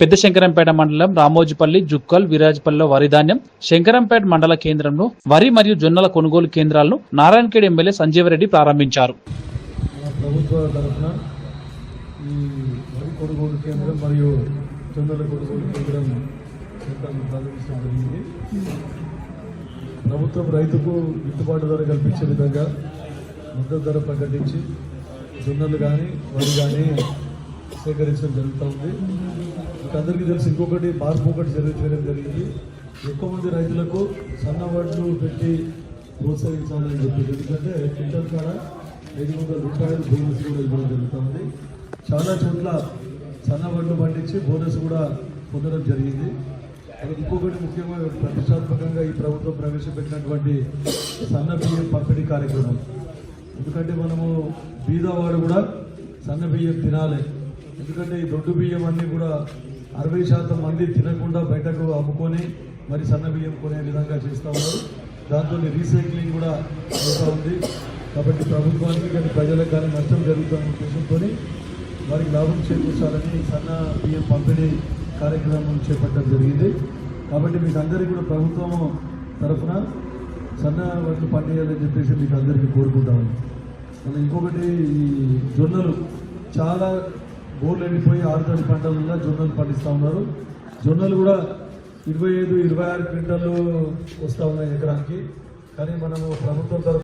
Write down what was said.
పెద్ద శంకరంపేట మండలం రామోజీపల్లి జుక్కల్ విరాజపల్లిలో వరి ధాన్యం. శంకరంపేట మండల కేంద్రంలో వరి మరియు జొన్నల కొనుగోలు కేంద్రాలను నారాయణఖేడ్ ఎమ్మెల్యే సంజీవరెడ్డి ప్రారంభించారు. ప్రభుత్వం రైతుకు గిట్టుబాటు ధర కల్పించే విధంగా మద్దతు ధర ప్రకటించి జొన్నలు కానీ వరి కానీ సేకరించడం జరుగుతూ ఉంది మీకు అందరికీ ఇంకొకటి మార్పు ఒకటి జరిగించడం జరిగింది. ఎక్కువ మంది రైతులకు సన్న వడ్లు పెట్టి ప్రోత్సహించాలని చెప్పింది ఎందుకంటే క్వింటల్ కాడ ఐదు వందల రూపాయలు బోనస్ కూడా ఇవ్వడం జరుగుతుంది. చాలా చోట్ల సన్న వడ్లు పండించి బోనస్ కూడా పొందడం జరిగింది. అది ఇంకొకటి ముఖ్యంగా ప్రతిష్టాత్మకంగా ఈ ప్రభుత్వం ప్రవేశపెట్టినటువంటి సన్న బియ్యం పంపిణీ కార్యక్రమం. ఎందుకంటే మనము బీదవాడు కూడా సన్న బియ్యం తినాలి. ఎందుకంటే ఈ దొడ్డు బియ్యం అన్నీ కూడా అరవై శాతం మంది తినకుండా బయటకు అమ్ముకొని మరి సన్న బియ్యం కొనే విధంగా చేస్తూ ఉన్నారు. దాంతో రీసైక్లింగ్ కూడా అవుతూ ఉంది. కాబట్టి ప్రభుత్వానికి కానీ ప్రజలకు కానీ నష్టం జరుగుతున్న ఉద్దేశంతో వారికి లాభం చేకూర్చాలని సన్న బియ్యం పంపిణీ కార్యక్రమం చేపట్టడం జరిగింది. కాబట్టి మీకు అందరికీ కూడా ప్రభుత్వం తరఫున సన్న వడ్లు పండియాలని చెప్పేసి మీకు అందరికీ కోరుకుంటాము మళ్ళీ ఇంకొకటి ఈ జొన్నలు చాలా బోర్లు ఎండిపోయి ఆరుతడి పంటలలో జొన్నలు పండిస్తూ ఉన్నారు. జొన్నలు కూడా ఇరవై ఐదు ఇరవై ఆరు క్వింటాలు వస్తూ ఉన్నాయి ఎకరానికి. కానీ మనము ప్రభుత్వం తరఫున